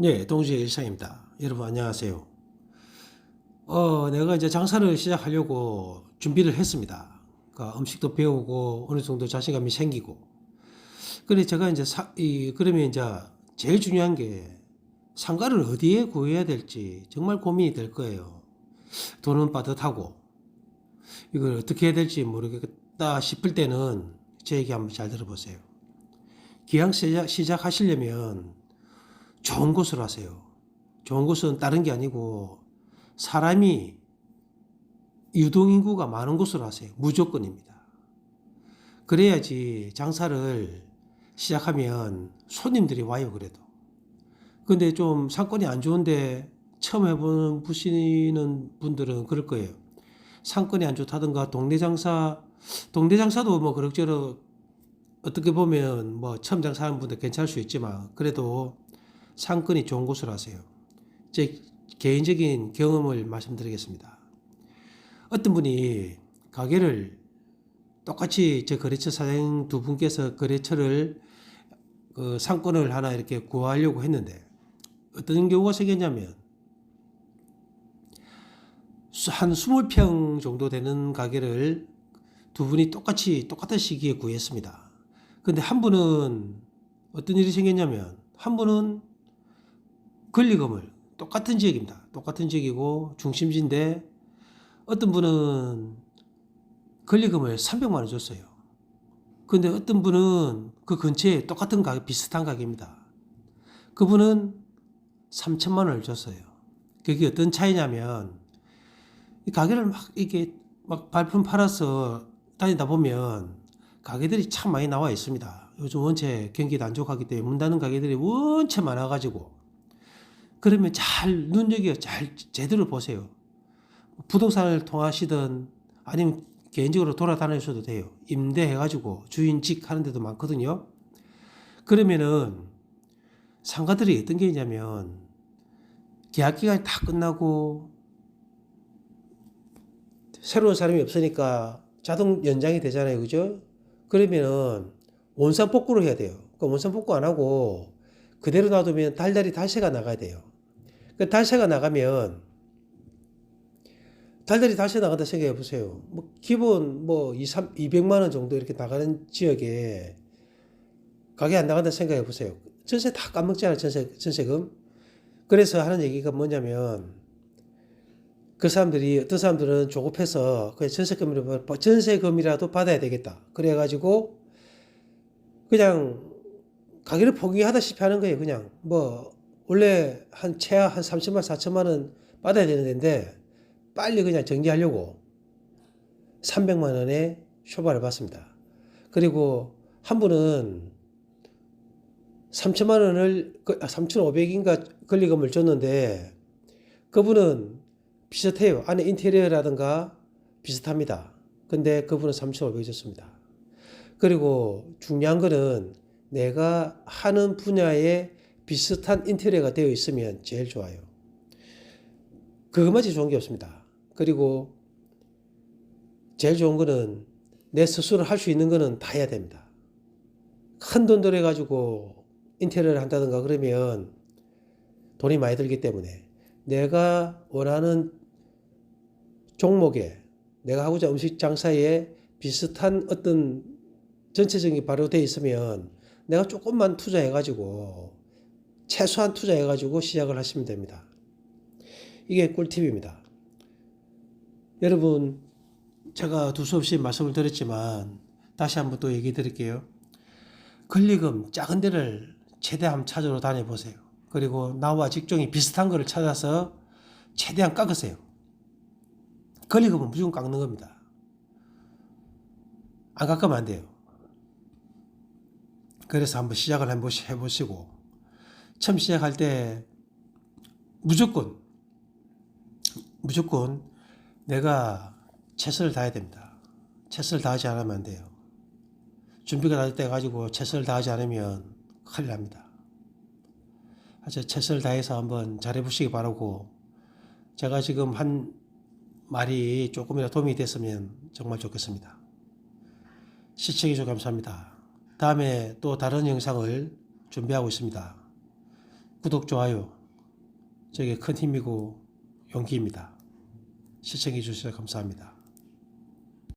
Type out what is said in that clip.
네, 동지의 일상입니다. 여러분 안녕하세요. 어, 내가 이제 장사를 시작하려고 준비를 했습니다. 그러니까 음식도 배우고 어느 정도 자신감이 생기고. 그래 제가 이제 사, 이 그러면 이제 제일 중요한 게 상가를 어디에 구해야 될지 정말 고민이 될 거예요. 돈은 빠듯하고 이걸 어떻게 해야 될지 모르겠다 싶을 때는 제 얘기 한번 잘 들어보세요. 기왕 시작, 시작하시려면 좋은 곳으로 하세요. 좋은 곳은 다른 게 아니고 사람이 유동인구가 많은 곳으로 하세요. 무조건입니다. 그래야지 장사를 시작하면 손님들이 와요, 그래도. 근데 좀 상권이 안 좋은데 처음 해보는 부시는 분들은 그럴 거예요. 상권이 안 좋다든가 동네 장사, 동네 장사도 뭐 그럭저럭 어떻게 보면 뭐 처음 장사하는 분들 괜찮을 수 있지만 그래도 상권이 좋은 곳으로 하세요. 제 개인적인 경험을 말씀드리겠습니다. 어떤 분이 가게를 똑같이 제 거래처 사장 두 분께서 거래처를 그 상권을 하나 이렇게 구하려고 했는데 어떤 경우가 생겼냐면 수- 한 20평 정도 되는 가게를 두 분이 똑같이 똑같은 시기에 구했습니다. 근데 한 분은 어떤 일이 생겼냐면 한 분은 권리금을 똑같은 지역입니다. 똑같은 지역이고 중심지인데 어떤 분은 권리금을 300만 원 줬어요. 근데 어떤 분은 그 근처에 똑같은 가게 비슷한 가게입니다. 그분은 3천만 원을 줬어요. 그게 어떤 차이냐면 이 가게를 막 이게 막 발품 팔아서 다니다 보면 가게들이 참 많이 나와 있습니다. 요즘 원체 경기도 안 좋기 때문에 문 닫는 가게들이 원체 많아가지고 그러면 잘 눈여겨 잘 제대로 보세요. 부동산을 통하시든 아니면 개인적으로 돌아다니셔도 돼요. 임대해가지고 주인직 하는 데도 많거든요. 그러면은 상가들이 어떤 게 있냐면 계약 기간이 다 끝나고 새로운 사람이 없으니까 자동 연장이 되잖아요. 그죠? 그러면은 원상 복구를 해야 돼요. 그 원상 복구 안 하고 그대로 놔두면 달달이 달세가 나가야 돼요. 그 달세가 나가면 달달이 달세 나간다 생각해 보세요. 뭐 기본 뭐 2, 3, 200만 원 정도 이렇게 나가는 지역에 가게 안 나간다 생각해 보세요. 전세 다 까먹잖아요. 전세 전세금. 그래서 하는 얘기가 뭐냐면 그 사람들이 어떤 사람들은 조급해서 그 전세금이라도 전세금이라도 받아야 되겠다. 그래 가지고 그냥 가게를 포기하다시피 하는 거예요. 그냥 뭐 원래 한 최하 한 3천만 4천만 원 받아야 되는 데인데 빨리 그냥 정리하려고 300만 원에 쇼바를 받습니다. 그리고 한 분은 3천만 원을 3,500인가 권리금을 줬는데 그분은 비슷해요. 안에 인테리어라든가 비슷합니다. 근데 그분은 3,500 줬습니다. 그리고 중요한 거는 내가 하는 분야에 비슷한 인테리어가 되어 있으면 제일 좋아요. 그것마치 좋은 게 없습니다. 그리고 제일 좋은 거는 내 스스로 할 수 있는 거는 다 해야 됩니다. 큰 돈 들여가지고 인테리어를 한다든가 그러면 돈이 많이 들기 때문에 내가 원하는 종목에 내가 하고자 음식 장사에 비슷한 어떤 전체적인 돼 있으면 내가 조금만 투자해가지고 최소한 투자해가지고 시작을 하시면 됩니다. 이게 꿀팁입니다. 여러분 제가 두서없이 말씀을 드렸지만 다시 한번 또 얘기 드릴게요. 권리금 작은 데를 최대한 찾으러 다녀보세요. 그리고 나와 직종이 비슷한 거를 찾아서 최대한 깎으세요. 권리금은 무조건 깎는 겁니다. 안 깎으면 안 돼요. 그래서 한번 시작을 해보시- 해보시고 처음 시작할 때 무조건 무조건 내가 최선을 다해야 됩니다. 최선을 다하지 않으면 안 돼요. 준비가 다 돼 가지고 최선을 다하지 않으면 큰일 납니다. 하여튼 최선을 다해서 한번 잘해보시기 바라고 제가 지금 한 말이 조금이라도 도움이 됐으면 정말 좋겠습니다. 시청해주셔서 감사합니다. 다음에 또 다른 영상을 준비하고 있습니다. 구독, 좋아요 저에게 큰 힘이고 용기입니다. 시청해 주셔서 감사합니다.